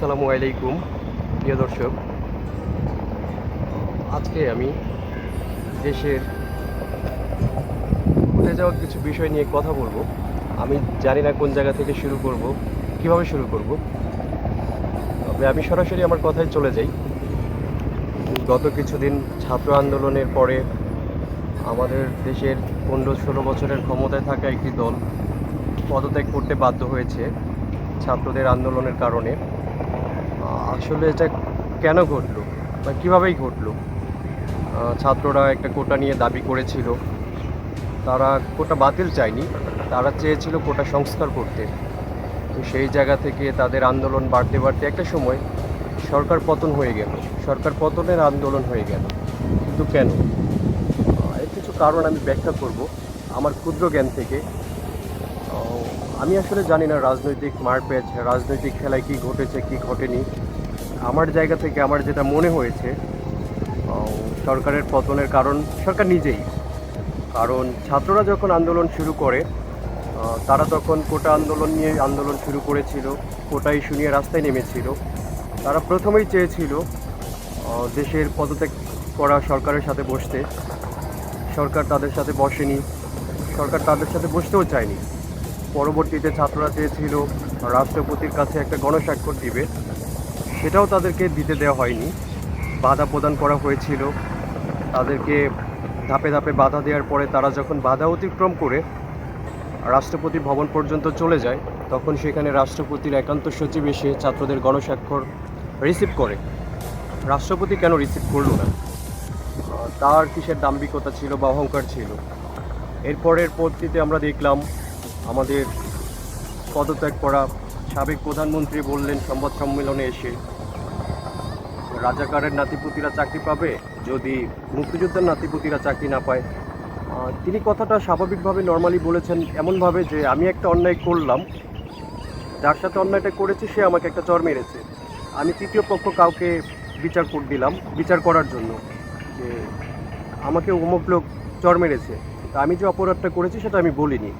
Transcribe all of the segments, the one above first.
আসসালামু আলাইকুম, প্রিয় দর্শক। আজকে আমি দেশের ঘটে যাওয়া কিছু বিষয় নিয়ে কথা বলব। আমি জানি না কোন জায়গা থেকে শুরু করব, কীভাবে শুরু করব। তবে আমি সরাসরি আমার কথায় চলে যাই। গত কিছুদিন ছাত্র আন্দোলনের পরে আমাদের দেশের পনেরো ষোলো বছরের ক্ষমতায় থাকা একটি দল পদত্যাগ করতে বাধ্য হয়েছে ছাত্রদের আন্দোলনের কারণে। আসলে এটা কেন ঘটলো? বা কীভাবেই ঘটলো? ছাত্ররা একটা কোটা নিয়ে দাবি করেছিল। তারা কোটা বাতিল চায়নি। তারা চেয়েছিল কোটা সংস্কার করতে। তো সেই জায়গা থেকে তাদের আন্দোলন বাড়তে বাড়তে একটা সময় সরকার পতন হয়ে গেল। সরকার পতনের আন্দোলন হয়ে গেল। কিন্তু কেন? এর কিছু কারণ আমি ব্যাখ্যা করব। আমার ক্ষুদ্র জ্ঞান থেকে আমি আসলে জানি না রাজনৈতিক মারপ্যাচ রাজনৈতিক খেলায় কি ঘটেছে, কি ঘটেনি। আমার জায়গা থেকে আমার যেটা মনে হয়েছে সরকারের পতনের কারণ সরকার নিজেই। কারণ ছাত্ররা যখন আন্দোলন শুরু করে তারা তখন কোটা আন্দোলন নিয়ে আন্দোলন শুরু করেছিল কোটা ইস্যু নিয়ে রাস্তায় নেমেছিল। তারা প্রথমেই চেয়েছিল দেশের পদত্যাগ করা সরকারের সাথে বসতে। সরকার তাদের সাথে বসেনি, সরকার তাদের সাথে বসতেও চায়নি। পরবর্তীতে ছাত্ররা চেয়েছিল রাষ্ট্রপতির কাছে একটা গণস্বাক্ষর দিবে। সেটাও তাদেরকে দিতে দেওয়া হয়নি। বাধা প্রদান করা হয়েছিল। তাদেরকে ধাপে ধাপে বাধা দেওয়ার পরে তারা যখন বাধা অতিক্রম করে রাষ্ট্রপতি ভবন পর্যন্ত চলে যায়, তখন সেখানে রাষ্ট্রপতির একান্ত সচিব এসে ছাত্রদের গণস্বাক্ষর রিসিভ করে। রাষ্ট্রপতি কেন রিসিভ করল না? তার কিসের দাম্ভিকতা ছিল বা অহংকার ছিল? এরপরের পরবর্তীতে আমরা দেখলাম আমাদের পদত্যাগ করা সাবেক প্রধানমন্ত্রী বললেন সংবাদ সম্মেলনে এসে, রাজাকারের নাতিপুতিরা চাকরি পাবে, যদি মুক্তিযোদ্ধার নাতিপুতিরা চাকরি না পায়। তিনি কথাটা স্বাভাবিকভাবে নর্মালি বলেছেন এমনভাবে যে, আমি একটা অন্যায় করলাম, যার সাথে অন্যায়টা করেছি, সে আমাকে একটা চর মেরেছে। আমি তৃতীয় পক্ষ কাউকে বিচার করে, দিলাম, বিচার করার জন্য যে, আমাকে অমুক লোক চর মেরেছে। তা আমি যে অপরাধটা করেছি, সেটা আমি বলিনি।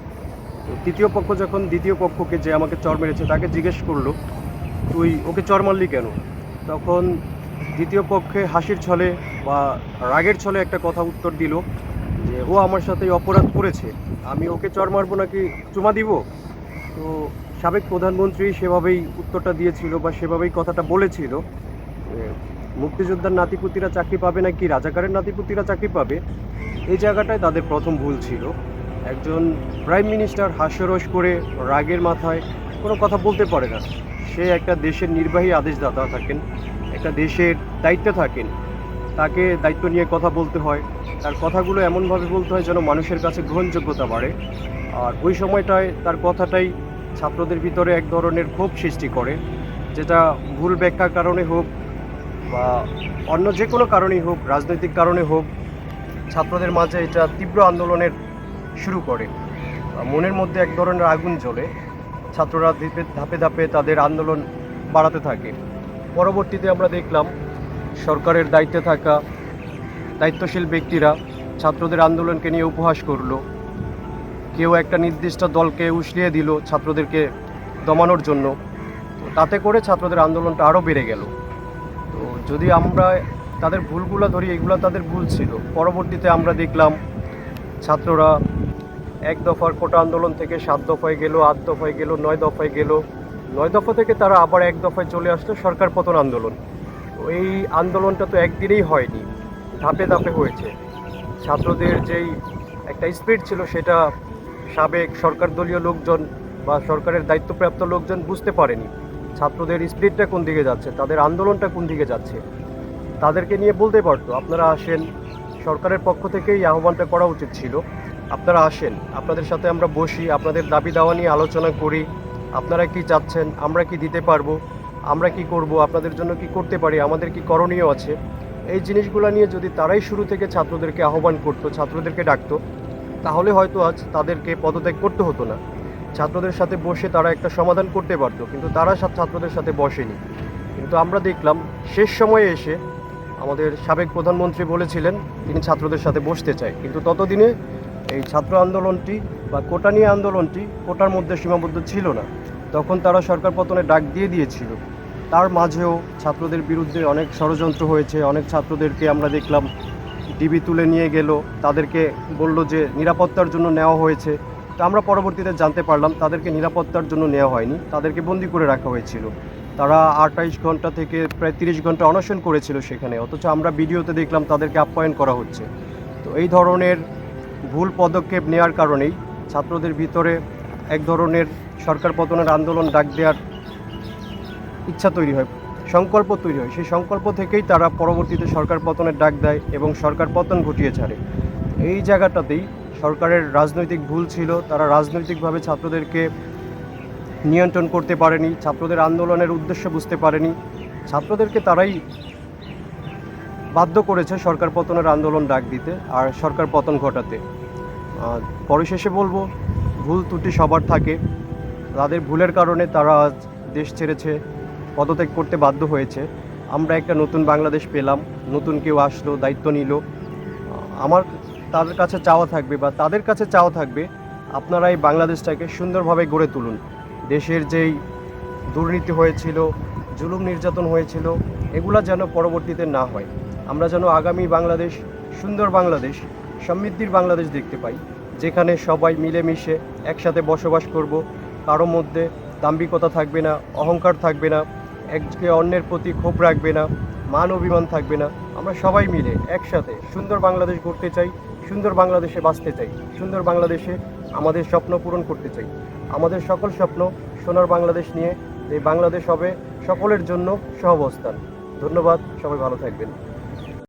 তৃতীয় পক্ষ যখন দ্বিতীয় পক্ষকে যে আমাকে চর মেরেছে তাকে জিজ্ঞেস করল, তুই ওকে চর মারলি কেন? তখন দ্বিতীয় পক্ষে হাসির ছলে বা রাগের ছলে একটা কথা উত্তর দিল যে, ও আমার সাথে অপরাধ করেছে, আমি ওকে চর মারবো নাকি চুমা দিব? তো সাবেক প্রধানমন্ত্রী সেভাবেই উত্তরটা দিয়েছিল বা সেভাবেই কথাটা বলেছিল মুক্তিযোদ্ধার নাতিপুতিরা চাকরি পাবে নাকি রাজাকারের নাতিপুতিরা চাকরি পাবে? এই জায়গাটায় তাদের প্রথম ভুল ছিল। একজন প্রাইম মিনিস্টার হাস্যরস করে রাগের মাথায় কোনো কথা বলতে পারে না। সে একটা দেশের নির্বাহী আদেশদাতা থাকেন, একটা দেশের দায়িত্বে থাকেন। তাকে দায়িত্ব নিয়ে কথা বলতে হয়। তার কথাগুলো এমনভাবে বলতে হয় যেন মানুষের কাছে গ্রহণযোগ্যতা বাড়ে। আর ওই সময়টায় তার কথাটাই ছাত্রদের ভিতরে এক ধরনের ক্ষোভ সৃষ্টি করে, যেটা ভুল ব্যাখ্যার কারণে হোক বা অন্য যে কোনো কারণেই হোক, রাজনৈতিক কারণে হোক, ছাত্রদের মাঝে এটা তীব্র আন্দোলনের শুরু করে। মনের মধ্যে এক ধরনের আগুন জ্বলে। ছাত্ররা ধাপে ধাপে তাদের আন্দোলন বাড়াতে থাকে। পরবর্তীতে আমরা দেখলাম, সরকারের দায়িত্বে থাকা দায়িত্বশীল ব্যক্তিরা ছাত্রদের আন্দোলনকে নিয়ে উপহাস করল। কেউ একটা নির্দিষ্ট দলকে উসলিয়ে দিল ছাত্রদেরকে দমানোর জন্য। তাতে করে ছাত্রদের আন্দোলনটা আরও বেড়ে গেল। তো যদি আমরা তাদের ভুলগুলো ধরি, এগুলো তাদের ভুল ছিল। পরবর্তীতে আমরা দেখলাম, ছাত্ররা এক দফার কোটা আন্দোলন থেকে সাত দফায় গেল, আট দফায় গেল, নয় দফায় গেল। নয় দফা থেকে তারা আবার এক দফায় চলে আসলো সরকার পতন আন্দোলন। এই আন্দোলনটা তো একদিনেই হয়নি, ধাপে ধাপে হয়েছে। ছাত্রদের যেই একটা স্পিড ছিল সেটা সাবেক সরকার দলীয় লোকজন বা সরকারের দায়িত্বপ্রাপ্ত লোকজন বুঝতে পারেনি, ছাত্রদের স্পিডটা কোন দিকে যাচ্ছে, তাদের আন্দোলনটা কোন দিকে যাচ্ছে। তাদেরকে নিয়ে বলতে পারতো, আপনারা আসেন, সরকারের পক্ষ থেকেই আহ্বানটা করা উচিত ছিল। আপনারা আসেন, আপনাদের সাথে আমরা বসি, আপনাদের দাবি দাওয়া নিয়ে আলোচনা করি। আপনারা কি চাচ্ছেন, আমরা কি দিতে পারব, আমরা কি করব, আপনাদের জন্য কি করতে পারি, আমাদের কি করণীয় আছে? এই জিনিসগুলো নিয়ে যদি তারাই শুরু থেকে ছাত্রদেরকে আহ্বান করতো, ছাত্রদেরকে ডাকতো, তাহলে হয়তো আজ তাদেরকে পদত্যাগ করতে হতো না। ছাত্রদের সাথে বসে তারা একটা সমাধান করতে পারতো, কিন্তু তারা ছাত্রদের সাথে বসেনি। কিন্তু আমরা দেখলাম, শেষ সময়ে এসে আমাদের সাবেক প্রধানমন্ত্রী বলেছিলেন, তিনি ছাত্রদের সাথে বসতে চায়। কিন্তু ততদিনে এই ছাত্র আন্দোলনটি বা কোটা নিয়ে আন্দোলনটি কোটার মধ্যে সীমাবদ্ধ ছিল না। তখন তারা সরকার পতনে ডাক দিয়ে দিয়েছিল। তার মাঝেও ছাত্রদের বিরুদ্ধে অনেক ষড়যন্ত্র হয়েছে। অনেক ছাত্রদেরকে আমরা দেখলাম ডিবি তুলে নিয়ে গেল। তাদেরকে বলল যে, নিরাপত্তার জন্য নেওয়া হয়েছে। তো আমরা পরবর্তীতে জানতে পারলাম, তাদেরকে নিরাপত্তার জন্য নেওয়া হয়নি। তাদেরকে বন্দি করে রাখা হয়েছিল। তারা আটাইশ ঘণ্টা থেকে প্রায় তিরিশ ঘণ্টা অনশন করেছিল সেখানে। অথচ আমরা ভিডিওতে দেখলাম, তাদেরকে আপ্যায়ন করা হচ্ছে। তো এই ধরনের ভুল পদক্ষেপ নেওয়ার কারণেই ছাত্রদের ভিতরে এক ধরনের সরকার পতনের আন্দোলন ডাক দেওয়ার ইচ্ছা তৈরি হয়, সংকল্প তৈরি হয়। সেই সংকল্প থেকেই তারা পরবর্তীতে সরকার পতনের ডাক দেয় এবং সরকার পতন ঘটিয়ে ছাড়ে। এই জায়গাটাতেই সরকারের রাজনৈতিক ভুল ছিল, তারা রাজনৈতিকভাবে ছাত্রদেরকে নিয়ন্ত্রণ করতে পারেনি, ছাত্রদের আন্দোলনের উদ্দেশ্য বুঝতে পারেনি। ছাত্রদেরকে তারাই বাধ্য করেছে সরকার পতনের আন্দোলন ডাক দিতে আর সরকার পতন ঘটাতে। পরিশেষে বলব, ভুল ত্রুটি সবার থাকে। তাদের ভুলের কারণে তারা আজ দেশ ছেড়েছে, পদত্যাগ করতে বাধ্য হয়েছে। আমরা একটা নতুন বাংলাদেশ পেলাম, নতুন কেউ আসলো, দায়িত্ব নিল। আমার তাদের কাছে চাওয়া থাকবে বা তাদের কাছে চাওয়া থাকবে, আপনারা এই বাংলাদেশটাকে সুন্দরভাবে গড়ে তুলুন। দেশের যেই দুর্নীতি হয়েছিল, জুলুম নির্যাতন হয়েছিল, এগুলা যেন পরবর্তীতে না হয়। আমরা যেন আগামী বাংলাদেশ, সুন্দর বাংলাদেশ, সমৃদ্ধির বাংলাদেশ দেখতে পাই, যেখানে সবাই মিলেমিশে একসাথে বসবাস করব। কারও মধ্যে দাম্ভিকতা থাকবে না, অহংকার থাকবে না একে অন্যের প্রতি ক্ষোভ রাখবে না, মান অভিমান থাকবে না। আমরা সবাই মিলে একসাথে সুন্দর বাংলাদেশ গড়তে চাই, সুন্দর বাংলাদেশে বাঁচতে চাই, সুন্দর বাংলাদেশে আমাদের স্বপ্ন পূরণ করতে চাই। আমাদের সকল স্বপ্ন সোনার বাংলাদেশ নিয়ে, এই বাংলাদেশ হবে সকলের জন্য সহাবস্থান। ধন্যবাদ, সবাই ভালো থাকবেন।